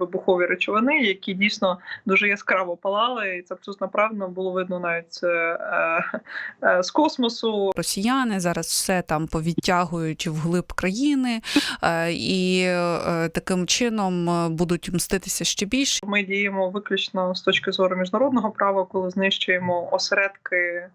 вибухові речовини, які дійсно дуже яскраво палали, і це абсолютно правильно було видно навіть е, е, з космосу. Росіяни зараз все там повідтягують вглиб країни е, і е, таким чином е, будуть мститися ще більше. Ми діємо виключно з точки зору міжнародного права, коли знищуємо осередки.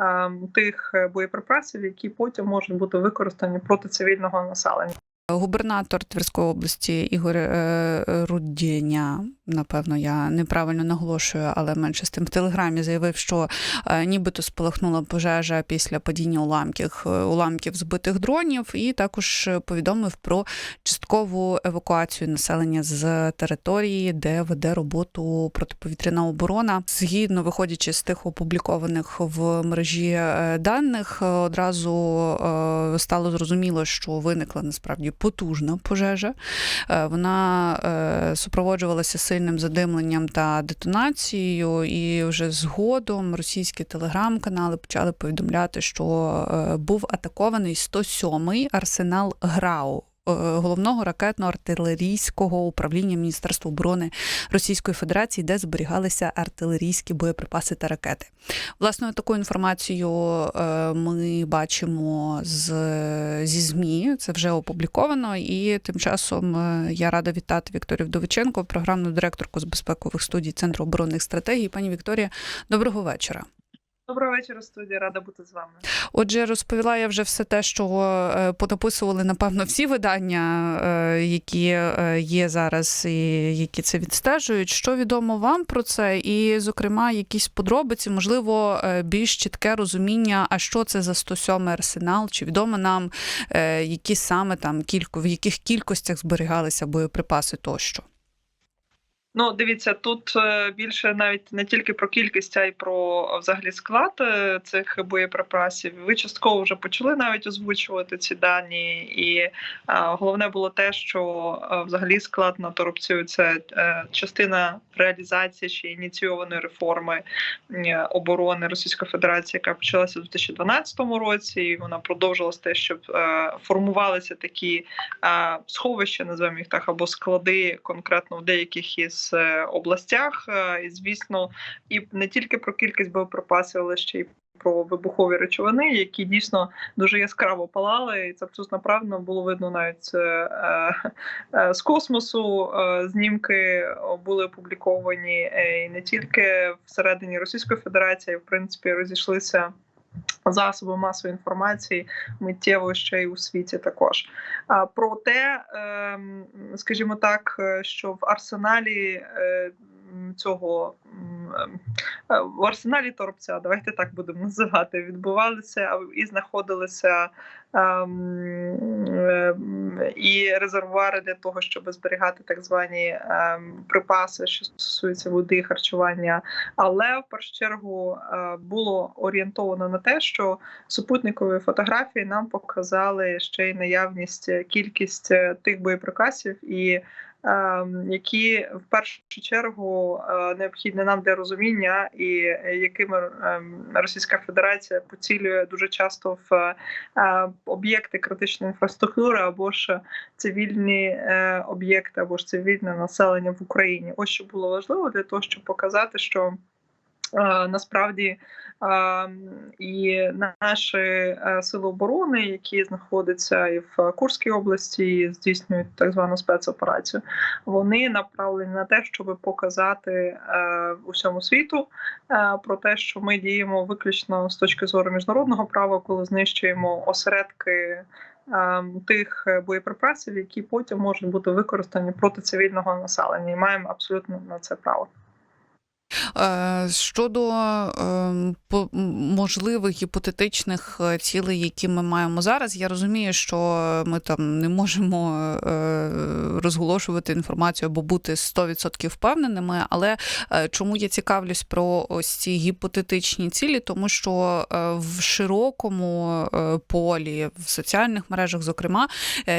ем, Тих боєприпасів, які потім можуть бути використані проти цивільного населення. Губернатор Тверської області Ігор е, Рудєня, напевно, я неправильно наголошую, але менше з тим в телеграмі заявив, що е, нібито спалахнула пожежа після падіння уламків уламків збитих дронів, і також повідомив про часткову евакуацію населення з території, де веде роботу протиповітряна оборона. Згідно виходячи з тих опублікованих в мережі е, даних, е, одразу е, стало зрозуміло, що виникла насправді потужна пожежа. Е, Вона е, супроводжувалася сильним задимленням та детонацією, і вже згодом російські телеграм-канали почали повідомляти, що е, був атакований 107-й арсенал ГРАУ. Е, Головного ракетно-артилерійського управління Міністерства оборони Російської Федерації, де зберігалися артилерійські боєприпаси та ракети. Власне, таку інформацію е, ми бачимо з, зі ЗМІ. Це вже опубліковано. І тим часом е, я рада вітати Вікторію Вдовиченко, програмну директорку з безпекових студій Центру оборонних стратегій. Пані Вікторія, доброго вечора. Доброго вечора, студія. Рада бути з вами. Отже, розповіла я вже все те, що е, понаписували, напевно, всі видання, е, які е, є зараз, і які це відстежують. Що відомо вам про це? І, зокрема, якісь подробиці, можливо, більш чітке розуміння, а що це за 107 арсенал? Чи відомо нам, які саме там кілько, в яких кількостях зберігалися боєприпаси тощо? Ну, дивіться, тут е, більше навіть не тільки про кількість, а й про взагалі склад е, цих боєприпасів. Ви частково вже почали навіть озвучувати ці дані, і е, головне було те, що е, взагалі склад на торопцю це е, частина реалізації чи ініційованої реформи оборони Російської Федерації, яка почалася у 2012 році. І вона продовжилась те, щоб е, формувалися такі е, сховища, називаємо їх так, або склади конкретно в деяких із е, областях. Е, І звісно, і не тільки про кількість боєприпасів, але ще й про вибухові речовини, які дійсно дуже яскраво палали, і це абсолютно правильно було видно навіть е, е, з космосу. Е, Знімки були опубліковані е, і не тільки всередині Російської Федерації, в принципі, розійшлися. Засоби масової інформації миттєво ще й у світі також. А про те, скажімо так, е, що в арсеналі е, цього е, в арсеналі торопця, давайте так будемо називати, відбувалися і знаходилися ем, ем, і резервуари для того, щоб зберігати так звані ем, припаси, що стосуються води і харчування. Але в першу чергу е, було орієнтовано на те, що супутникові фотографії нам показали ще й наявність е, кількість е, тих боєприпасів і. Ем, Які в першу чергу е, необхідні нам для розуміння, і е, якими ем, Російська Федерація поцілює дуже часто в е, об'єкти критичної інфраструктури або ж цивільні об'єкти, або ж цивільне населення в Україні. Ось що було важливо для того, щоб показати, що насправді е, і наші е, сили оборони, які знаходяться і в Курській області, і здійснюють так звану спецоперацію, вони направлені на те, щоб показати е, усьому світу е, про те, що ми діємо виключно з точки зору міжнародного права, коли знищуємо осередки. Тих боєприпасів, які потім можуть бути використані проти цивільного населення, і маємо абсолютно на це право. Е, Щодо е, можливих гіпотетичних е, цілей, які ми маємо зараз, я розумію, що ми там не можемо розголошувати інформацію або бути 100% впевненими. Але чому я цікавлюсь про ось ці гіпотетичні цілі? Тому що в широкому полі, в соціальних мережах, зокрема,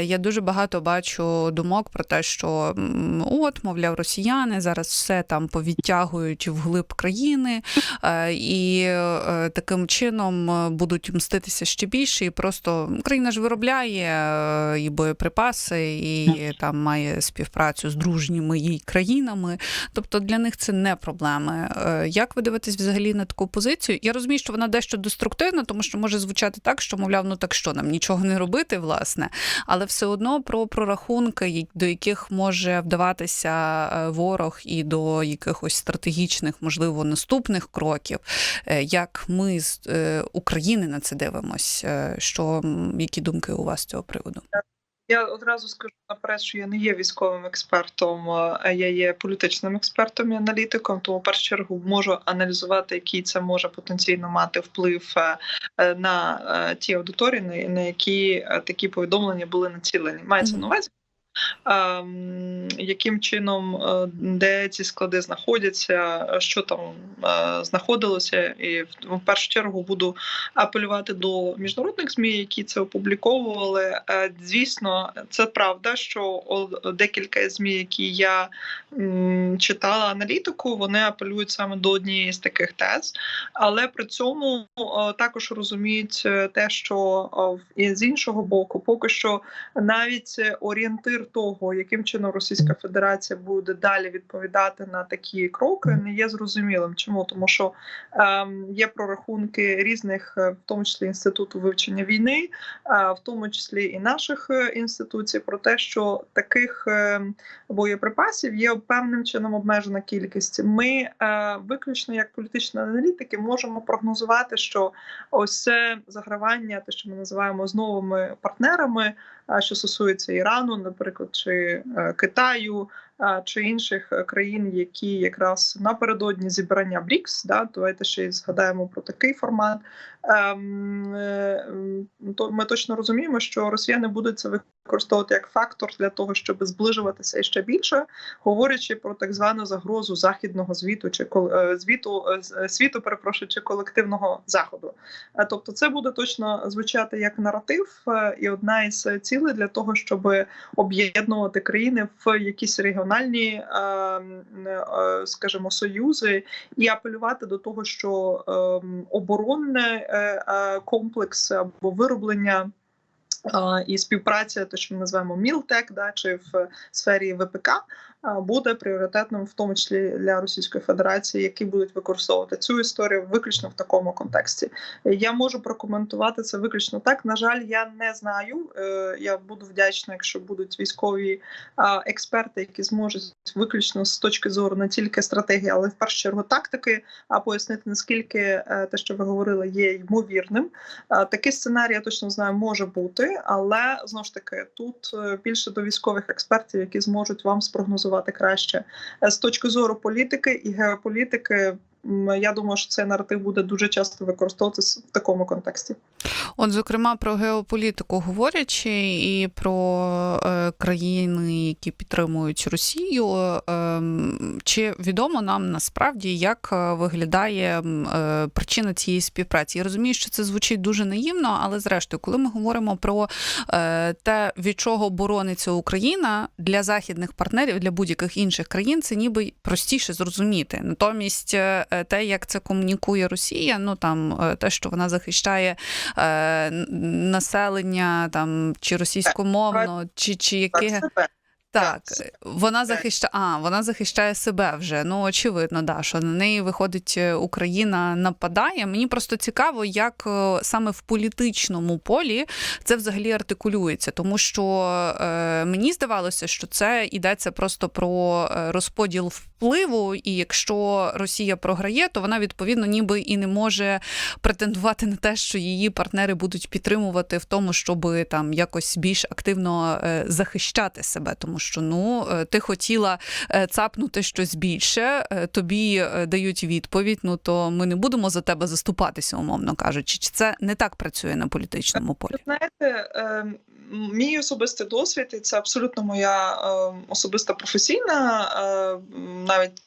я дуже багато бачу думок про те, що от, мовляв, росіяни зараз все там повідтягують підуть вглиб країни е, і е, таким чином е, будуть мститися ще більше. І просто країна ж виробляє і боєприпаси, і там має співпрацю з дружніми їй країнами. Тобто для них це не проблеми. Як ви дивитесь взагалі на таку позицію? Я розумію, що вона дещо деструктивна, тому що може звучати так, що мовляв, ну так що нам нічого не робити, власне, але все одно про прорахунки, до яких може вдаватися ворог, і до якихось стратегічних, можливо, наступних кроків. Е, Як ми з е, України на це дивимось? Е, Що які думки у вас з цього приводу? Я одразу скажу наперед, що я не є військовим експертом, а я є політичним експертом і аналітиком. Тому в першу чергу можу аналізувати, який це може потенційно мати вплив на ті аудиторії, на- які такі повідомлення були націлені. Мається на увазі. Ем, Яким чином е, де ці склади знаходяться, що там е, знаходилося, і в першу чергу буду апелювати до міжнародних змі, які це опубліковували. Е, Звісно, це правда, що декілька змі, які я читала аналітику, вони апелюють саме до однієї з таких тез, але при цьому також розуміють те, що з іншого боку, поки що навіть е, того, яким чином Російська Федерація буде далі відповідати на такі кроки, не є зрозумілим. Чому тому, що ем, є прорахунки різних, е, в тому числі інституту вивчення війни, а в тому числі і наших е, інституцій, про те, що таких е, боєприпасів є певним чином обмежена кількість. Ми е, виключно як політичні аналітики можемо прогнозувати, що ось це загравання, те, що ми називаємо з новими партнерами, що стосується Ірану, наприклад, чи е, Китаю. Чи інших е, країн, які якраз напередодні зібрання БРІКС, да, давайте ще й згадаємо про такий формат. Ем, е, то ми точно розуміємо, що росіяни будуть це використовувати як фактор для того, щоб зближуватися іще більше, говорячи про так звану загрозу західного звіту чи е, звіту світу, перепрошую, чи колективного заходу. Тобто, це буде точно звучати як наратив і одна із цілей для того, щоб об'єднувати країни в якісь регіональні, е, м, е, скажімо, союзи і апелювати до того, що оборонне оборонний комплекс або вироблення. І співпраця, те, що ми називаємо Мілтек, да, чи в сфері ВПК, буде пріоритетним, в тому числі для Російської Федерації, які будуть використовувати цю історію виключно в такому контексті. Я можу прокоментувати це виключно так. На жаль, я не знаю. Е, Я буду вдячна, якщо будуть військові експерти, які зможуть виключно з точки зору не тільки стратегії, але в першу чергу тактики, а пояснити наскільки е, те, що ви говорили, є ймовірним. Такий сценарій я точно знаю, може бути, але знову ж таки тут е, більше до військових експертів, які зможуть вам спрогнозувати краще Е, з точки зору політики і геополітики. Я думаю, що цей наратив буде дуже часто використовуватися в такому контексті. От, зокрема, про геополітику говорячи, і про е, країни, які підтримують Росію. Е, чи відомо нам насправді, як е, виглядає е, причина цієї співпраці? Я розумію, що це звучить дуже наївно, але зрештою, коли ми говоримо про е, те, від чого борониться Україна для західних партнерів, для будь-яких інших країн, це ніби простіше зрозуміти. Натомість, е, те, як це комунікує Росія, ну там е, те, що вона захищає е, населення там чи російськомовно, чи, чи яке. Так, вона захищає, а вона захищає себе вже. Ну очевидно, да, що на неї виходить е, Україна нападає. Мені просто цікаво, як е, саме в політичному полі це взагалі артикулюється, тому що е, мені здавалося, що це йдеться просто про е, розподіл впливу, і якщо Росія програє, то вона відповідно ніби і не може претендувати на те, що її партнери будуть підтримувати в тому, щоб там якось більш активно е, захищати себе, тому що ну е, ти хотіла е, цапнути щось більше, е, тобі дають відповідь. Ну то ми не будемо за тебе заступатися, умовно кажучи. Чи це не так працює на політичному полі? Знаєте, е, мій особистий досвід, і це абсолютно моя е, особиста професійна, навіть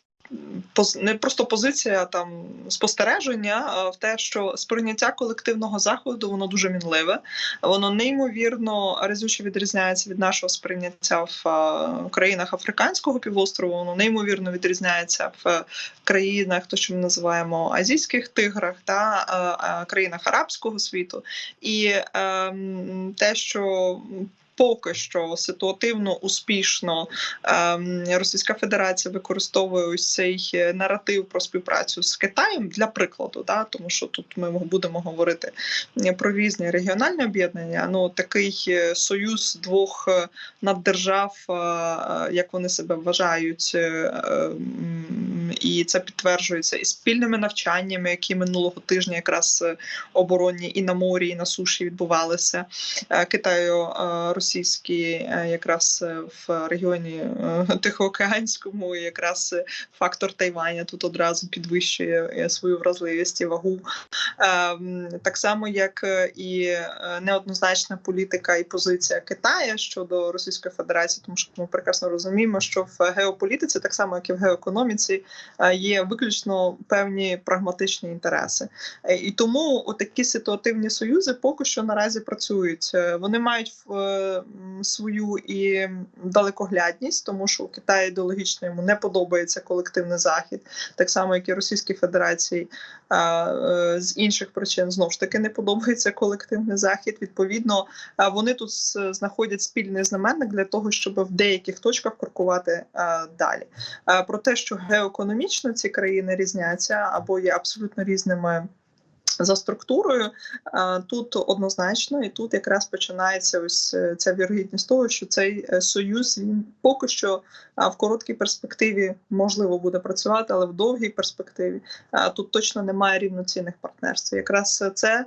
не просто позиція там спостереження в те, що сприйняття колективного заходу воно дуже мінливе, воно неймовірно разюче відрізняється від нашого сприйняття в е, країнах африканського півострову. Воно неймовірно відрізняється в країнах, то що ми називаємо азійських тиграх та е, е, країнах арабського світу, і ем, те, що поки що ситуативно успішно ем, Російська Федерація використовує ось цей е, наратив про співпрацю з Китаєм для прикладу, да, тому що тут ми будемо говорити е, про різні регіональні об'єднання. Ну такий е, союз двох наддержав, як вони себе вважають, е, м, і це підтверджується і спільними навчаннями, які минулого тижня якраз е, оборонні і на морі, і на суші відбувалися. Е, Китаю-російські е, якраз е, в регіоні Тихоокеанському, і якраз фактор Тайваня тут одразу підвищує свою вразливість і вагу. Ем, Так само, як і неоднозначна політика і позиція Китаю щодо Російської Федерації, тому що ми прекрасно розуміємо, що в геополітиці, так само як і в геоекономіці, є виключно певні прагматичні інтереси. Е, І тому такі ситуативні союзи поки що наразі працюють. Е, Вони мають е, свою і далекоглядність, тому що у Китаї ідеологічно йому не подобається колективний захід, так само як і Російській Федерації. Е, З інших причин знову ж таки не подобається колективний захід. Відповідно, вони тут знаходять спільний знаменник для того, щоб в деяких точках крокувати далі. Про те, що геоекономічно ці країни різняться або є абсолютно різними. За структурою тут однозначно, і тут якраз починається ось е, ця вірогідність того, що цей е, союз він поки що в короткій перспективі можливо буде працювати, але в довгій перспективі тут точно немає рівноцінних партнерств. Якраз це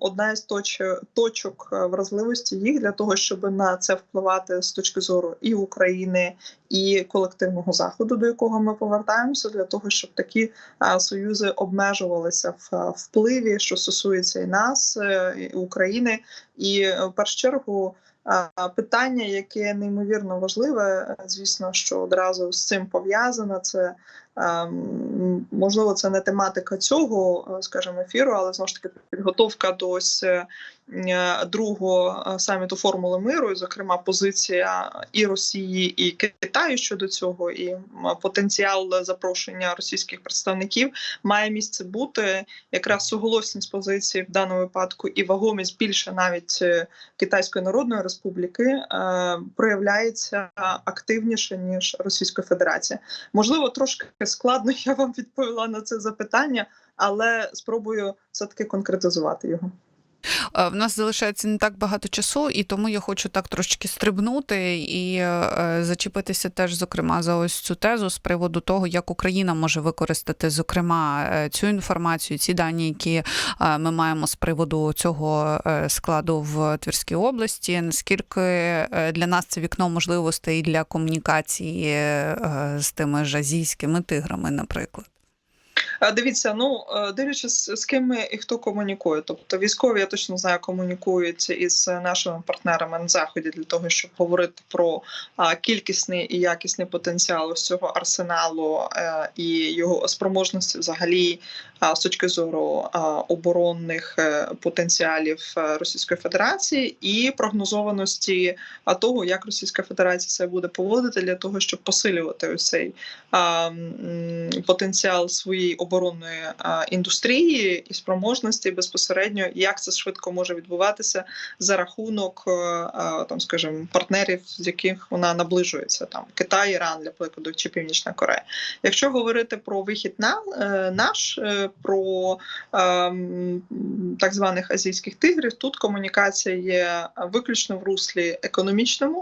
одна із точ, точок е, вразливості їх для того, щоб на це впливати з точки зору і України, і колективного заходу, до якого ми повертаємося, для того, щоб такі союзи обмежувалися в впливі, що стосується і нас, е, і України, і е, в першу чергу. Питання, яке неймовірно важливе, е, звісно, що одразу з цим пов'язане, це ем, можливо, це не тематика цього, е, скажімо, ефіру, але знову ж таки підготовка до е, е, другого саміту формули миру, і, зокрема, позиція і Росії, і Китаю щодо цього, і потенціал запрошення російських представників має місце бути якраз суголосність позиції в даному випадку і вагомість більше навіть Китайської Народної Республіки проявляється активніше ніж Російська Федерація. Можливо, трошки складно я вам відповіла на це запитання, але спробую все таки конкретизувати його. Е, В нас залишається не так багато часу, і тому я хочу так трошки стрибнути і е, зачепитися теж, зокрема, за ось цю тезу з приводу того, як Україна може використати, зокрема, е, цю інформацію, ці дані, які ми маємо з приводу цього складу в Тверській області. Наскільки для нас це вікно можливостей для комунікації з тими ж азійськими тиграми, наприклад. Дивіться, ну е, дивлячись, з ким ми і хто комунікує. Тобто військові, я точно знаю, комунікують із нашими партнерами на заході для того, щоб говорити про кількісний і якісний потенціал ось цього арсеналу е, і його спроможності взагалі з точки зору оборонних е, потенціалів Російської Федерації і прогнозованості того, як Російська Федерація себе буде поводити для того, щоб посилювати цей потенціал своєї оборонної індустрії і спроможності безпосередньо, як це швидко може відбуватися за рахунок е, там, скажімо, партнерів, з яких вона наближується, там Китай, Іран, для прикладу, чи Північна Корея. Якщо говорити про вихід на е, наш, е, про е, так званих азійських тигрів, тут комунікація є виключно в руслі економічному.